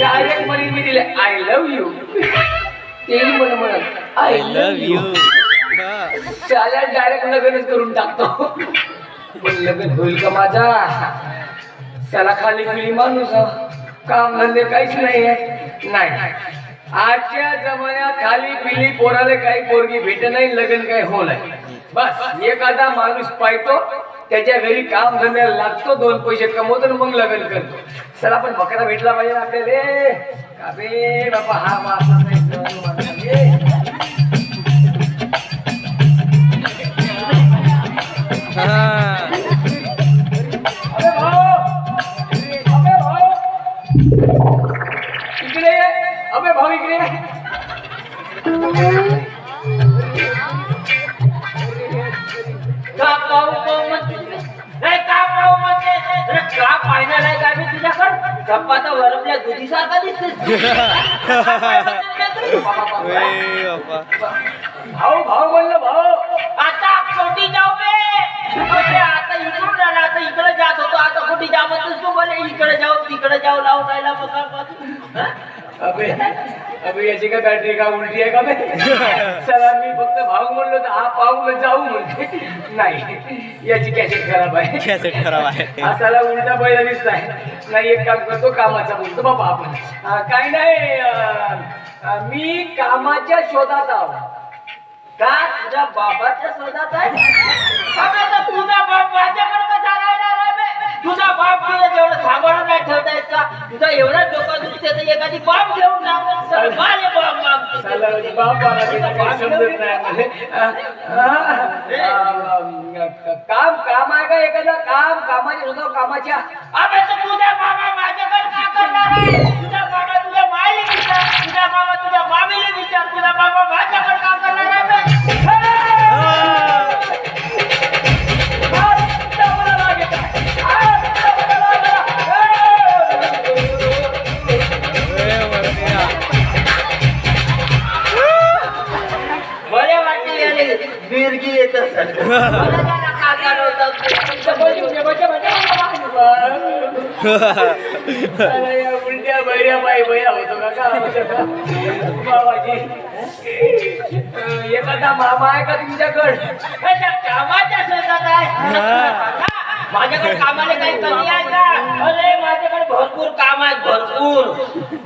Direct म्हणे मी दिले. I love you तेही म्हण म्हणत आय लव्ह यू त्याला डायरेक्ट लग्नच करून टाकतो. पण लग्न होईल का माझा? त्याला खाली पिली माणूस. काम धंदे काहीच नाही आहे नाही. आजच्या जमान्यात खाली पिली पोराला काही पोरगी भेट नाही लग्न काही आहे बस एखादा माणूस पाहतो. त्याच्या घरी काम धंद्याला लागतो दोन पैसे कमवतो आणि मग लग्न करतो. चला आपण बकरा भेटला पाहिजे ना आपल्याला. का बे बाबा हा मासा नाही पाहू पाहू म्हणते नाही का पाहू म्हणते अरे का पाहिलं नाही का मी तुझ्याकडं गप्पा तर वरपल्या दुधीसारखा दिसते भाऊ भाऊ म्हणलं भाऊ आता कोटी जाऊ बे आता इकडून आला आता इकडे जात होतो आता कोटी जा म्हणतोस तू मला इकडे जाऊ तिकडे जाऊ लावून राहिला बघा अबे अबे याची काय बॅटरी का उलटी आहे का बे? चला पाहून जाऊ म्हणते नाही याची कॅसेट खराब आहे. कॅसेट खराब आहे. असाला उलटा पहिला दिसलाय नाही एक काम करतो कामाचा बोलतो बाबा आपण. काही नाही मी कामाच्या शोधात आहो. का तुझ्या बाबाच्या शोधात आहे? तुझा बाप माझ्याकडे तुझा एवढा डोका दुसते तर एखादी बाप घेऊन माझे बाप बाप काम काम आहे का एखादा? काम कामाच्या शोधाव कामाच्या. अबे तर तुझा बाबा माझ्याकडे का करणार आहे? मिरगी येत उलट्या बैऱ्या बाई बैरा होतो एखादा मामा आहे का तुमच्याकडे कामाच्या आहे माझ्याकडे कामाला काही कमी आहे का अरे माझ्याकडे भरपूर काम आहे भरपूर.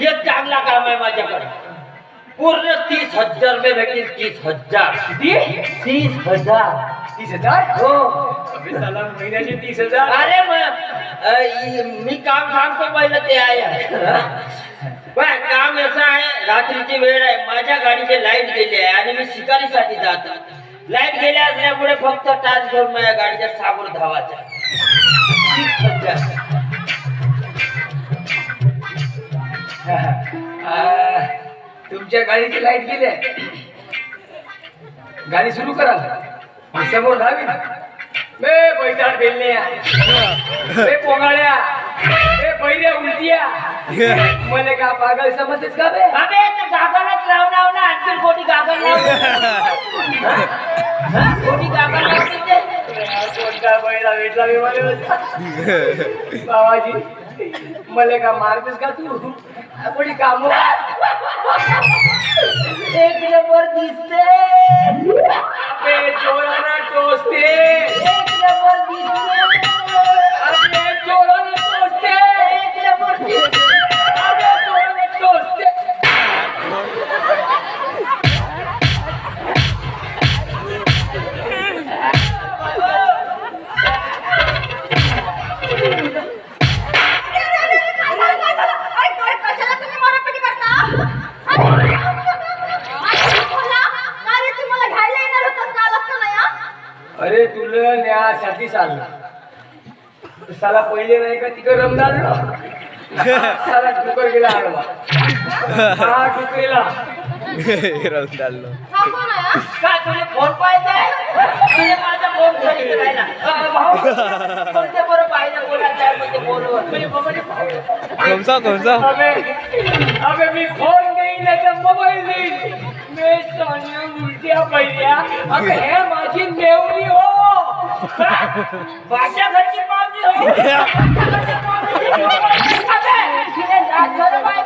एक चांगला काम आहे माझ्याकडे. पूर्ण तीस हजार रुपये भेटतील तीस हजार. किती तीस हजार. तीस हजार? हो. अबे साला महिन्याचे तीस हजार. अरे मग अ, इ- मी काम सांगतो पहिलं ते आहे. पण काम असं आहे रात्रीची वेळ आहे. माझ्या गाडीचे लाइट गेले आहे आणि मी शिकारीसाठी जात लाइट गेल्या असल्यामुळे फक्त टाच घेऊन माझ्या गाडीच्या तीस हजार. अं, तुमच्या गाडीची लाइट गेली आहे. गाडी सुरू करा. मी समोर धावी बे बैठाड बेलण्या. बे पोगाळ्या. बे बैऱ्या उलट्या. मला का पागल समजतेस का बे? अबे ते गागरच लाव लाव ना. आणखी कोणी गागर लाव? कोणी गागर ते? कोणता बैला भेटला बे मला बाबाजी. मला का मारतेस का तू? कोणी काम एक नंबर दिसते. बे चोराना टोचते. एक नंबर दिसते. टोचते. एक नंबर दिसते. अरे तुला न्यासाठी चालला साला पहिले नाही का तिकडं रमदान? साला डुकर गेला आडवा हा डुकरीला. तुला फोन पाहिजे माझा फोन बरं पाहिजे बोलायचं म्हणजे फोनवर अबे मी फोन देईन मोबाईल देईन. मी सोन्या उलट्या पहिल्या अबे हे माझी नेवरी हो भाषा घरची पाहुणी हो. अबे, तिने जात खरं बाय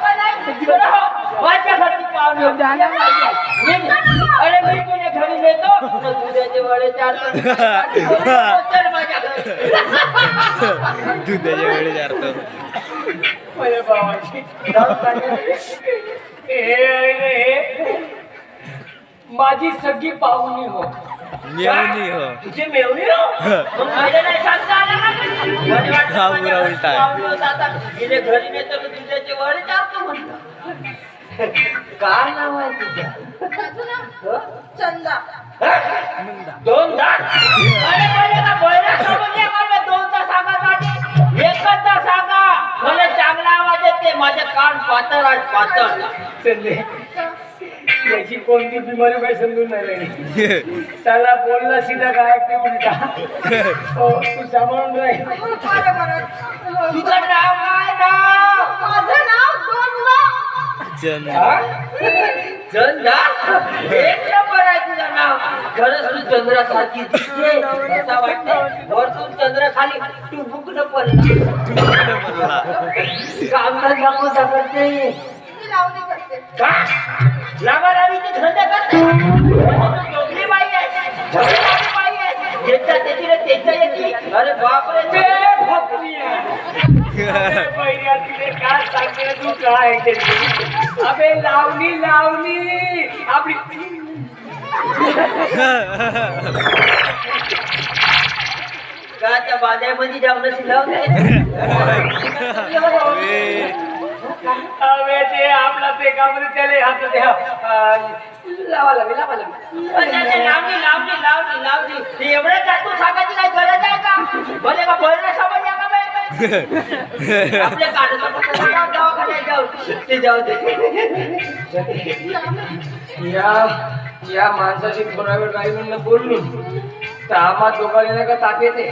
घेऊन जाणार माझ्या. मी- अरे मी तुझ्या माझी सगळी पाहुणी हो. मेवणी हो. तुझी मेवणी हो? मग माझ्या नाही सांगता आलं का? मला वाटलं हा, माझ्या उरा उलटा आहे. पाहुणी होता आता. गेले घरी वडे चारतो म्हणलं. काय नाव आहे तुझं? चंदा. दोन दात? अरे पहिले का बैला समजले का मी दोनदा सांगा एकच दा सांगा मला चांगला आवाज येते. माझे कान पातळ आहेत पातळ. चले याची कोणती बिमारी काय समजून नाही राहिली. त्याला बोलला सीधा काय ते उलटा हो तू सांभाळून राहील तुझं नाव काय नाव माझं नाव दोंडा चंद्र चंद्रा एक नंबर आहे तुझं नाव. खरंच तू चंद्रासारखी दिसते. असं वाटतं वरतून चंद्र खाली तू बुकलं पडला. म्हणला कामकाज दाखवू शकत नाही मी लावणी करते. का? लावा लावीचे धंदे करते? दोघी बाई आहे. झगडावी बाई आहे. ज्याच्या त्याची त्याच्या येते अरे बापरे ते फकली आहे. अरे बहिणी, तिथे काय सांगते? रे तू काय ते? अबे लावणी लावणी. आपली का त्या बांध्यामध्ये जाऊन शिलावते अबे ते आपला ते कामध्ये त्याले हात ते अं, लावा लागेल लावा लागेल. लावली लावली लावली लावली. ते एवढं जातो सांगायची काही गरज आहे का? भले का बरं समज या का बाई? आपल्या काढत दवाखान्यात जाऊ ते जाऊ दे. या या माणसाची थोडा वेळ राही म्हणून बोललो तर आम्हा दोघांना नाही का ताप येते?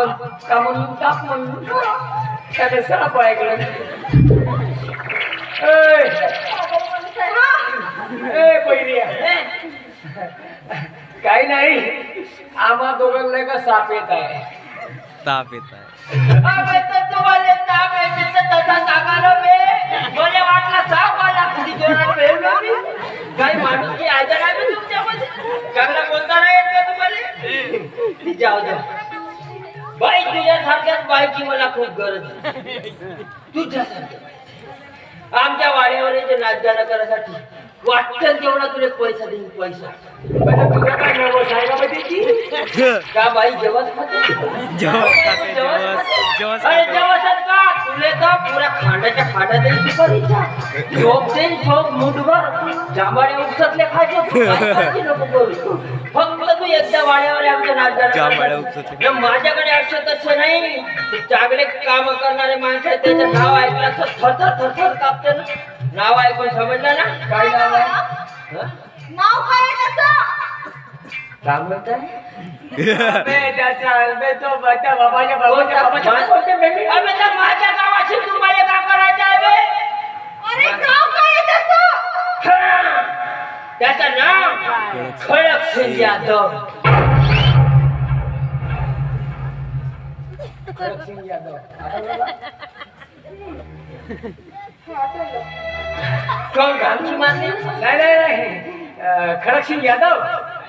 आपण का म्हणून ताप म्हणून त्याने साप ऐकलं काही नाही. आम्हा दोघांना का साप येत आहे. ताप येत आहे. तुम्हाला ताप तसा. मला वाटलं साप आला. किती जोरात वेळला मी. काही माणूस की आजार आहे तुमच्यामध्ये? चांगला नाही येत का तुम्हाला? जाऊ बाई तुझ्यासारख्याच बाईची मला खूप गरज आहे. तुझ्यासारख्या आमच्या वाड्यावर येते नाचगाणं करायसाठी. वाटतं तेवढा तुला पैसा देईन पैसा. तुझ्या काय नवस आहे का बाई जेवण जांभाळे उपसतले खायचे. फक्त तू एकदा वाड्यावर आमच्या माझ्याकडे असे तसे नाही. ते चांगले काम करणारे माणसं आहेत. त्याचं नाव ऐकलं तर थरथर थरथर कापते ना. नाव ऐकून समजलं ना? काय नाव आहे? हं? नाव काय त्याचं? काय म्हणताय अबे, त्याचा अबे, तो त्या बाबाच्या बाबाच्या बाबाच्या बाबाच्या बेबी. अबे तर माझ्या गावाशी तुम्हाला का करायचं आहे बे? अरे नाव काय आहे त्याचं त्याचं नाव खळक सिंग यादव खडकसिंग यादव. कोण घामची मारली नाही नाही नाही अं, खडकसिंग यादव अगे जाधव नाही ना बे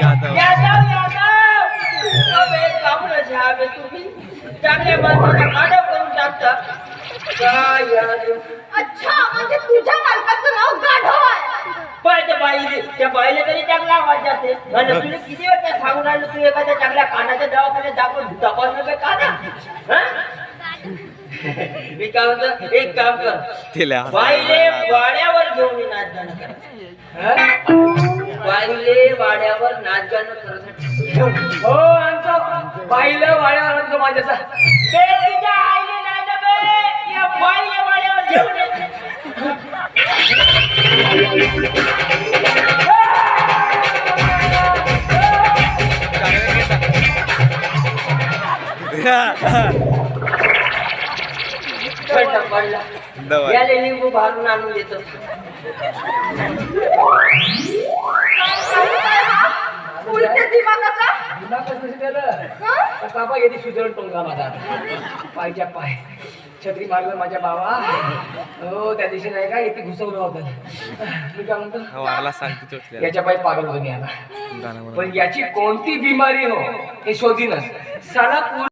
जाधव. यादव यादव साहेब तुम्ही. चांगल्या माणसाला काढव करून टाकता. काय यार? अच्छा म्हणजे तुझ्या मालकाचं नाव गाढव आहे. पाय त्या बाईले त्या बाईले तरी चांगला आवाज जाते. आणि तुला किती वेळ सांगून राहिलो तू एखाद्या चांगल्या कानाच्या दवाखान्यात दाखवून तपासणं काय काना? मी काय म्हणतो? एक काम कर. बाईले वाड्यावर घेऊन नाच गाणं कर वाड्यावर नाच गाणं करत हो आणतो. बाईले वाड्यावर आणतो माझ्याचा Yeah. पडला पडला याले लिंबू भारून आणून देतो. हं? बाबा येते सुधरण टोंगा माझा. पायच्या पाय. छत्री मारलं माझ्या बाबा. हो त्या दिवशी नाही का इथे घुसवलं होतं. मी काय म्हणतो? चोचल्या याच्या पाय पागल होऊन म्हणून. पण याची कोणती बिमारी हो हे शोधीनच. साला